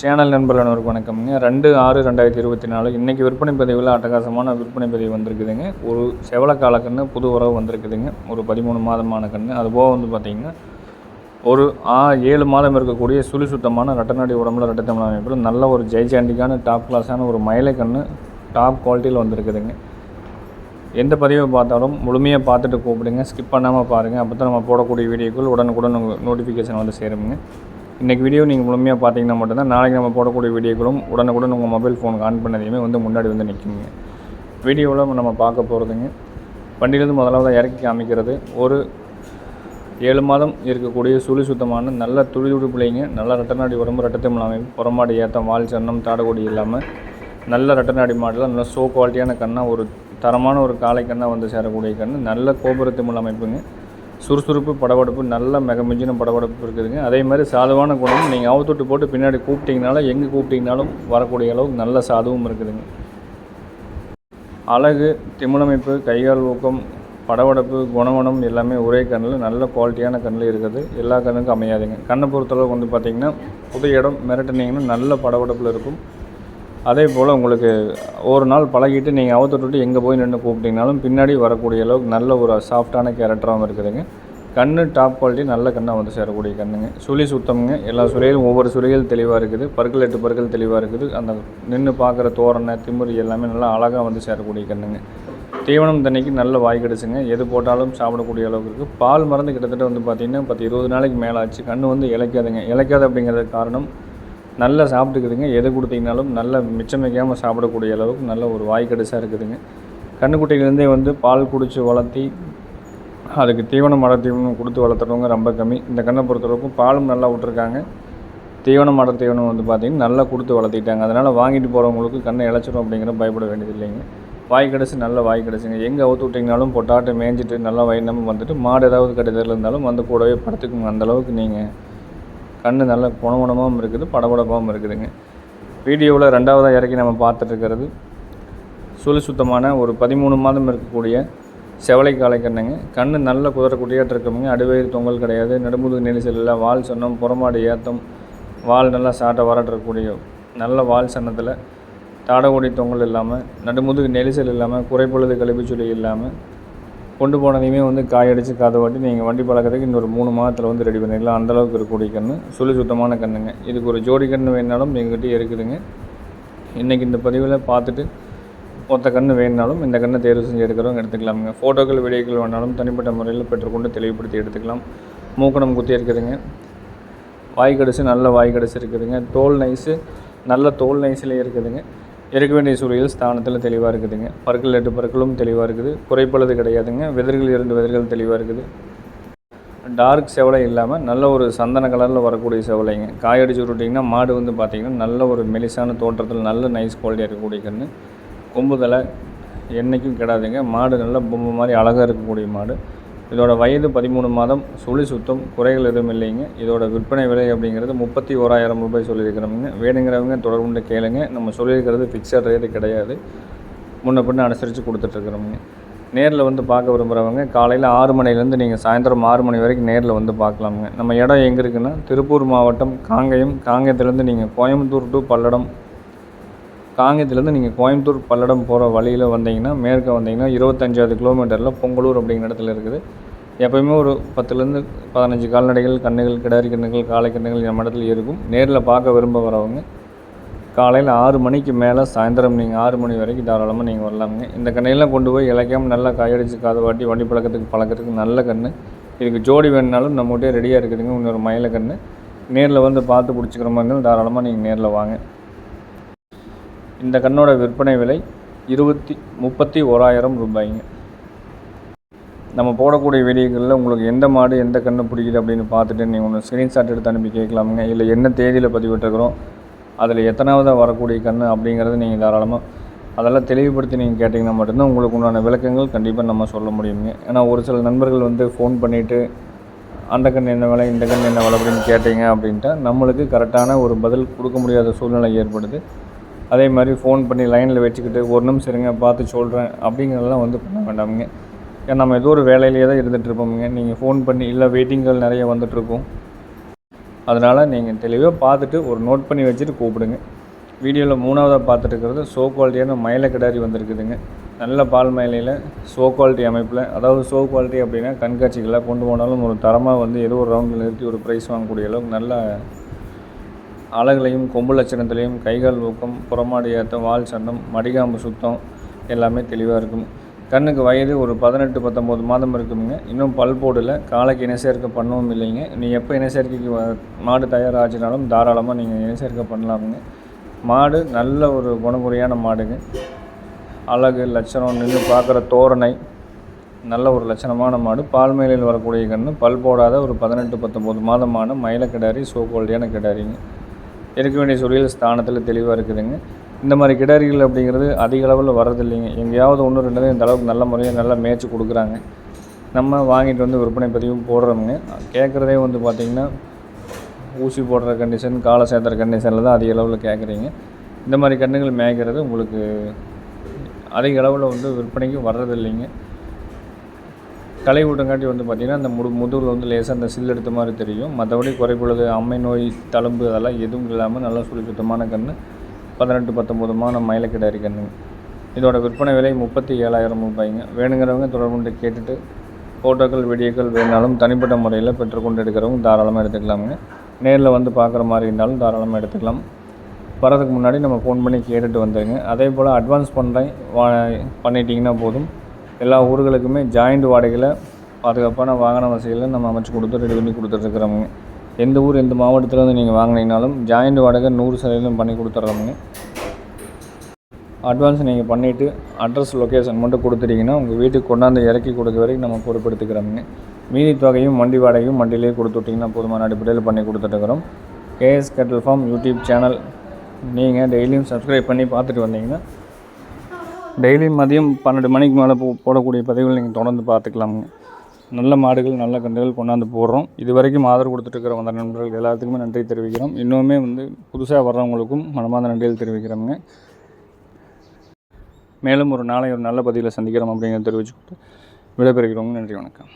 Channel நண்பர்கள் ஒரு வணக்கம்ங்க. ரெண்டு ஆறு ரெண்டாயிரத்தி இருபத்தி நாலு. இன்றைக்கி விற்பனை பதிவில் அட்டகாசமான விற்பனை பதிவு வந்திருக்குதுங்க. ஒரு செவலக்கால கன்று புது உறவு வந்திருக்குதுங்க. ஒரு பதிமூணு மாதமான கன்று அதுபோக வந்து பார்த்திங்கன்னா ஒரு ஆ ஏழு மாதம் இருக்கக்கூடிய சுழி சுத்தமான ரெட்டநாடி உடம்புல ரெட்டத்தமிழ் அமைப்பில் நல்ல ஒரு ஜெய்சாண்டிக்கான டாப் கிளாஸான ஒரு மயிலை கன்று டாப் குவாலிட்டியில் வந்திருக்குதுங்க. எந்த பதிவை பார்த்தாலும் முழுமையாக பார்த்துட்டு கூப்பிடுங்க. ஸ்கிப் பண்ணாமல் பாருங்கள் அப்போ தான் நம்ம போடக்கூடிய வீடியோக்கள் உடனுக்குடன் நோட்டிஃபிகேஷன் வந்து சேருங்க இன்றைக்கி வீடியோ நீங்கள் முழுமையாக பார்த்தீங்கன்னா மட்டும்தான் நாளைக்கு நம்ம போடக்கூடிய வீடியோக்களும் உடனுக்குடன் உங்கள் மொபைல் ஃபோனுக்கு ஆன் பண்ணதையுமே வந்து முன்னாடி வந்து நிற்குங்க. வீடியோவில் நம்ம பார்க்க போகிறதுங்க வண்டியிலேருந்து முதலாவது இறக்கி காமிக்கிறது. ஒரு ஏழு மாதம் இருக்கக்கூடிய சுழி சுத்தமான நல்ல துளி பிள்ளைங்க நல்ல ரெட்டநாடி உடம்பு ரெட்டத்தமிழ் அமைப்பு புறமாடி ஏற்றம் வால் சன்னம் தாடகொடி இல்லாமல் நல்ல ரெட்டநாடி மாடலில் நல்ல சோ குவாலிட்டியான கண்ணாக ஒரு தரமான ஒரு காளை கண்ணாக வந்து சேரக்கூடிய கண்ணு நல்ல கோபுரத்திமிழ் அமைப்புங்க. சுறுசுறுப்பு படபடப்பு நல்ல மிகமிஞ்சின படபடப்பு இருக்குதுங்க. அதே மாதிரி சாதுவான குணம் நீங்கள் அவுத்துட்டு போட்டு பின்னாடி கூப்பிட்டிங்கனாலும் எங்கே கூப்பிட்டிங்கனாலும் வரக்கூடிய அளவுக்கு நல்ல சாதுவும் இருக்குதுங்க. அழகு திமிழமைப்பு கைகால் ஊக்கம் படபடப்பு குணவனம் எல்லாமே ஒரே கண்ணில் நல்ல குவாலிட்டியான கண்ணில் இருக்குது. எல்லா கண்ணுக்கும் அமையாதுங்க. கண்ணை பொறுத்தளவுக்கு வந்து பார்த்திங்கன்னா புது இடம் மிரட்டினீங்கன்னா நல்ல படபடப்பில் இருக்கும். அதே போல் உங்களுக்கு ஒரு நாள் பழகிட்டு நீங்கள் அவுத்துட்டு எங்கே போய் நின்று கூப்பிட்டிங்கனாலும் பின்னாடி வரக்கூடிய அளவுக்கு நல்ல ஒரு சாஃப்டான கேரக்டராகவும் இருக்குதுங்க. கண் டாப் குவாலிட்டி நல்ல கண்ணாக வந்து சேரக்கூடிய கண்ணுங்க. சுழி சுத்தமுங்க. எல்லா சுழியிலும் ஒவ்வொரு சுழிகள் தெளிவாக இருக்குது. பற்கள் எட்டு பற்கள் தெளிவாக இருக்குது. அந்த நின்று பார்க்குற தோரணை திமுறி எல்லாமே நல்லா அழகாக வந்து சேரக்கூடிய கண்ணுங்க. தீவனம் தண்ணிக்கு நல்ல வாய் கிடச்சுங்க எது போட்டாலும் சாப்பிடக்கூடிய அளவுக்கு இருக்குது பால் மருந்து கிட்டத்தட்ட வந்து பார்த்திங்கன்னா பத்து இருபது நாளைக்கு மேலே ஆச்சு கண் வந்து இழைக்காதுங்க. இழைக்காது அப்படிங்கிறது காரணம் நல்லா சாப்பிட்டுக்குதுங்க. எது கொடுத்தீங்கனாலும் நல்ல மிச்சம் வைக்காமல் சாப்பிடக்கூடிய அளவுக்கு நல்ல ஒரு வாய் இருக்குதுங்க. கண்ணுக்குட்டிலேருந்தே வந்து பால் குடித்து வளர்த்தி அதுக்கு தீவனம் மட தீவனம் கொடுத்து வளர்த்துறவங்க ரொம்ப கம்மி. இந்த கண்ணை பொறுத்தளவுக்கும் பாலும் நல்லா விட்ருக்காங்க தீவனம் மட தீவனம் வந்து பார்த்திங்கன்னா நல்லா கொடுத்து வளர்த்திட்டாங்க. அதனால் வாங்கிட்டு போகிறவங்களுக்கு கண்ணை இழைச்சிடும் அப்படிங்கிற பயப்பட வேண்டியது இல்லைங்க. வாய் கிடச்சி நல்ல வாய் கிடச்சிங்க எங்கே அவுத்து விட்டிங்கனாலும் பொட்டாட்டை மேய்ஞ்சிட்டு நல்லா வயிறு வந்துட்டு மாடு ஏதாவது கட்டுதல் இருந்தாலும் வந்து கூடவே படுத்துக்குங்க. அந்தளவுக்கு நீங்கள் கண் நல்ல குணகுணமாகவும் இருக்குது படபடப்பாகவும் இருக்குதுங்க. வீடியோவில் ரெண்டாவதாக இறக்கி நம்ம பார்த்துட்ருக்கிறது சுழி சுத்தமான ஒரு பதிமூணு மாதம் இருக்கக்கூடிய செவலை காலை கண்ணுங்க. கண் நல்ல குதிரக்குட்டியாட்டு இருக்குங்க. அடிவயிறு தொங்கல் கிடையாது. நடுமுதுகு நெரிசல் இல்லை. வால் சொன்னம் புறமாடு ஏற்றம் வால் நல்லா சாட்டை வரட்டக்கூடிய நல்ல வால் சன்னத்தில் தாடகொடி தொங்கல் இல்லாமல் நடுமுதுகு நெரிசல் இல்லாமல் குறைப்பொழுது கழிப்புச்சுழி இல்லாமல் கொண்டு போனதையுமே வந்து காயடிச்சு காதை வாட்டி நீங்கள் வண்டி பழக்கிறதுக்கு இன்னொரு மூணு மாதத்தில் வந்து ரெடி பண்ணிடலாம் அந்தளவுக்கு இருக்கக்கூடிய கன்று சுழி சுத்தமான கண்ணுங்க. இதுக்கு ஒரு ஜோடி கன்று வேணாலும் எங்ககிட்ட இருக்குதுங்க. இன்றைக்கி இந்த பதிவில் பார்த்துட்டு மொத்த கன்று வேணுனாலும் இந்த கண்ணை தேர்வு செஞ்சு எடுக்கிறவங்க எடுத்துக்கலாமுங்க. ஃபோட்டோக்கள் வீடியோக்கள் வேணாலும் தனிப்பட்ட முறையில் பெற்றுக்கொண்டு தெளிவுபடுத்தி எடுத்துக்கலாம். மூக்கணம் குத்தி இருக்குதுங்க. வாய் கடிச்சு நல்ல வாய் கடிச்சு இருக்குதுங்க. தோல் நைஸு நல்ல தோல் நைஸில் இருக்குதுங்க. இருக்க வேண்டிய சூழலில் ஸ்தானத்தில் தெளிவாக இருக்குதுங்க. பற்கள் எட்டு பற்களும் தெளிவாக இருக்குது. குறைப்பளது கிடையாதுங்க. வெதர்கள் இரண்டு வெதர்கள் தெளிவாக இருக்குது. டார்க் செவலை இல்லாமல் நல்ல ஒரு சந்தன கலரில் வரக்கூடிய செவலைங்க. காயடிச்சு விட்டுட்டிங்கன்னா மாடு வந்து பார்த்திங்கன்னா நல்ல ஒரு மெலிசான தோற்றத்தில் நல்ல நைஸ் குவாலிட்டியாக இருக்கக்கூடிய கன்று கொம்புதலை என்றைக்கும் கிடாதுங்க. மாடு நல்ல பொம்மை மாதிரி அழகாக இருக்கக்கூடிய மாடு. இதோட வயது பதிமூணு மாதம் சுழி சுத்தம் குறைகள் எதுவும் இல்லைங்க. இதோட விற்பனை விலை அப்படிங்கிறது முப்பத்தி ஓராயிரம் ரூபாய் சொல்லியிருக்கிறோமுங்க வேணுங்கிறவங்க தொடர்புண்டு கேளுங்க. நம்ம சொல்லியிருக்கிறது ஃபிக்ஸட் ரேட்டு கிடையாது. முன்ன பின்ன அனுசரித்து கொடுத்துட்ருக்குறோமுங்க. நேரில் வந்து பார்க்க விரும்புகிறவங்க காலையில் ஆறு மணிலேருந்து நீங்கள் சாயந்தரம் ஆறு மணி வரைக்கும் நேரில் வந்து பார்க்கலாமுங்க. நம்ம இடம் எங்கே இருக்குன்னா திருப்பூர் மாவட்டம் காங்கயம். காங்கயத்துலேருந்து நீங்கள் கோயம்புத்தூர் டு பல்லடம் காங்கேயத்துலேருந்து நீங்கள் கோயம்புத்தூர் பல்லடம் போகிற வழியில் வந்தீங்கன்னா மேற்க வந்தீங்கன்னா இருபத்தஞ்சாவது கிலோமீட்டரில் பொங்கலூர் அப்படிங்கிற இடத்துல இருக்குது. எப்போயுமே ஒரு பத்துலேருந்து பதினஞ்சு கால்நடைகள் கண்ணுகள் கிடாரி கண்ணுகள் காளை கண்ணுகள் நம்ம இடத்துல இருக்கும். நேரில் பார்க்க விரும்ப வரவங்க காலையில் ஆறு மணிக்கு மேலே சாயந்தரம் நீங்கள் ஆறு மணி வரைக்கும் தாராளமாக நீங்கள் வரலாமுங்க. இந்த கண்ணையெல்லாம் கொண்டு போய் இலைக்காமல் நல்லா காயடிச்சு காது வாட்டி வண்டி பழக்கத்துக்கு பழக்கிறதுக்கு நல்ல கன்று. இதுக்கு ஜோடி வேணுனாலும் நம்மகிட்டே ரெடியாக இருக்குதுங்க. இன்னொரு மயில கன்று. நேரில் வந்து பார்த்து பிடிச்சிக்கிற மாதிரி இருந்தாலும் தாராளமாக நீங்கள் நேரில் வாங்க. இந்த கண்ணோட விற்பனை விலை இருபத்தி முப்பத்தி ஓராயிரம் ரூபாய்ங்க. நம்ம போடக்கூடிய வீடியோக்களில் உங்களுக்கு எந்த மாடு எந்த கண்ணு பிடிக்குது அப்படின்னு பார்த்துட்டு நீங்கள் ஒன்று ஸ்க்ரீன்ஷாட் எடுத்து அனுப்பி கேட்கலாமுங்க. இல்லை என்ன தேதியில் பதிவிட்டுருக்குறோம் அதில் எத்தனாவதாக வரக்கூடிய கண் அப்படிங்கிறது நீங்கள் தாராளமாக அதெல்லாம் தெளிவுபடுத்தி நீங்கள் கேட்டிங்கன்னா மட்டும்தான் உங்களுக்கு உண்டான விளக்கங்கள் கண்டிப்பாக நம்ம சொல்ல முடியுங்க. ஏன்னா ஒரு சில நண்பர்கள் வந்து ஃபோன் பண்ணிவிட்டு அந்த கண் என்ன விலை இந்த கண் என்ன விலை அப்படின்னு கேட்டிங்க அப்படின்ட்டா நம்மளுக்கு கரெக்டான ஒரு பதில் கொடுக்க முடியாத சூழ்நிலை ஏற்படுது. அதே மாதிரி ஃபோன் பண்ணி லைனில் வச்சுக்கிட்டு ஒரு நிமிஷம் இருங்க பார்த்து சொல்கிறேன் அப்படிங்கிறதெல்லாம் வந்து பண்ண வேண்டாமுங்க. ஏன்னா நம்ம ஏதோ ஒரு வேலையிலேயே தான் இருந்துகிட்டு இருப்போமுங்க. நீங்கள் ஃபோன் பண்ணி இல்லை வெயிட்டிங்கள் நிறைய வந்துட்டுருக்கும் அதனால் நீங்கள் தெளிவாக பார்த்துட்டு ஒரு நோட் பண்ணி வச்சுட்டு கூப்பிடுங்க. வீடியோவில் மூணாவதாக பார்த்துட்டுருக்கிறது சோ குவாலிட்டியான மயில கிடாரி வந்திருக்குதுங்க. நல்ல பால் மயிலையில் சோ குவாலிட்டி அமைப்பில். அதாவது சோ குவாலிட்டி அப்படின்னா கண்காட்சிகளாக கொண்டு போனாலும் ஒரு தரமாக வந்து ஏதோ ஒரு ரவுண்டில் நிறுத்தி ஒரு ப்ரைஸ் வாங்கக்கூடிய அளவுக்கு நல்ல அழகுலையும் கொம்பு லட்சணத்துலேயும் கைகால் ஊக்கம் புறமாடி ஏற்றம் வால் சன்னம் மடிகாம்பு சுத்தம் எல்லாமே தெளிவாக இருக்கும். கண்ணுக்கு வயது ஒரு பதினெட்டு பத்தொம்போது மாதம் இருக்குங்க இன்னும் பல் போடல. காலைக்கு இனச்சேர்க்கை பண்ணவும் இல்லைங்க. நீ எப்போ இனச்சேர்க்கைக்கு மாடு தயாராகினாலும் தாராளமாக நீங்கள் இனச்சேர்க்கை பண்ணலாமுங்க. மாடு நல்ல ஒரு குணமுறையான மாடுங்க. அழகு லட்சணம் நின்று பார்க்குற தோரணை நல்ல ஒரு லட்சணமான மாடு. பால் வரக்கூடிய கன்று பல் போடாத ஒரு பதினெட்டு பத்தொம்போது மாதமான மயில சோகோல்டியான சோ கிடாரிங்க. இருக்க வேண்டிய சூழல் ஸ்தானத்தில் தெளிவாக இருக்குதுங்க. இந்த மாதிரி கிடாரிகள் அப்படிங்கிறது அதிக அளவில் வர்றதில்லைங்க எங்கேயாவது ஒன்று ரெண்டு இந்த அளவுக்கு நல்ல முறையாக நல்லா மேய்ச்சி கொடுக்குறாங்க. நம்ம வாங்கிட்டு வந்து விற்பனை பதிவும் போடுறோமுங்க. கேட்குறதே வந்து பார்த்திங்கன்னா ஊசி போடுற கண்டிஷன் காலை சேர்த்துற கண்டிஷனில் தான் அதிக அளவில் கேட்குறீங்க. இந்த மாதிரி கன்றுகள் மேய்க்கிறது உங்களுக்கு அதிக அளவில் வந்து விற்பனைக்கு வர்றதில்லைங்க. களை ஊட்டங்காட்டி வந்து பார்த்திங்கன்னா அந்த முடு முதுகில் வந்து லேசாக அந்த சில் எடுத்த மாதிரி தெரியும். மற்றபடி குறைபொழுது அம்மை நோய் தழும்பு அதெல்லாம் எதுவும் இல்லாமல் நல்லா சுழி சுத்தமான கன்று பதினெட்டு பத்தொம்போதுமான மயிலக்கிடாரி கன்றுங்க இதோட விற்பனை விலை முப்பத்தி ஏழாயிரம் ரூபாய்ங்க. வேணுங்கிறவங்க தொடர்புண்டு கேட்டுட்டு ஃபோட்டோக்கள் வீடியோக்கள் வேணாலும் தனிப்பட்ட முறையில் பெற்றுக்கொண்டு எடுக்கிறவங்க தாராளமாக எடுத்துக்கலாமுங்க. நேரில் வந்து பார்க்குற மாதிரி இருந்தாலும் தாராளமாக எடுத்துக்கலாம். வரதுக்கு முன்னாடி நம்ம ஃபோன் பண்ணி கேட்டுட்டு வந்துடுங்க அதே போல் அட்வான்ஸ் பண்ணுறேன் வா பண்ணிட்டீங்கன்னா போதும். எல்லா ஊர்களுக்குமே ஜாயிண்ட் வாடகையில் பாதுகாப்பான வாகன வசதிகளை நம்ம அமைச்சு கொடுத்து ரெடி பண்ணி கொடுத்துட்ருக்குறோமுங்க. எந்த ஊர் எந்த மாவட்டத்திலேருந்து நீங்கள் வாங்கினீங்கனாலும் ஜாயிண்ட் வாடகை நூறு சதவீதம் பண்ணி கொடுத்துட்றோமுங்க. அட்வான்ஸ் நீங்கள் பண்ணிவிட்டு அட்ரஸ் லொக்கேஷன் மட்டும் கொடுத்துட்டிங்கன்னா உங்கள் வீட்டுக்கு கொண்டாந்து இறக்கி கொடுக்க வரைக்கும் நம்ம பொறுப்பெடுத்துக்கிறோமுங்க. மீதி தொகையும் வண்டி வாடகையும் வண்டியிலே கொடுத்து விட்டிங்கன்னா போதுமான அடிப்படையில் பண்ணி கொடுத்துட்ருக்குறோம். கேஎஸ் கட்டல் ஃபார்ம் யூடியூப் சேனல் நீங்கள் டெய்லியும் சப்ஸ்கிரைப் பண்ணி பார்த்துட்டு வந்தீங்கன்னா டெய்லி மதியம் பன்னெண்டு மணிக்கு மேலே போ போடக்கூடிய பதிவுகள் நீங்கள் தொடர்ந்து பார்த்துக்கலாமுங்க நல்ல மாடுகள் நல்ல கன்றுகள் கொண்டாந்து போடுறோம். இது வரைக்கும் ஆதரவு கொடுத்துட்டு வந்த நண்பர்கள் எல்லாத்துக்குமே நன்றி தெரிவிக்கிறோம். இன்னுமே வந்து புதுசாக வர்றவங்களுக்கும் மனமார்ந்த நன்றிகள் தெரிவிக்கிறோங்க மேலும் ஒரு நாளை ஒரு நல்ல பதிவில் சந்திக்கிறோம் அப்படிங்கிறத தெரிவிச்சுக்கிட்டு விடைபெறுகிறோங்க. நன்றி வணக்கம்.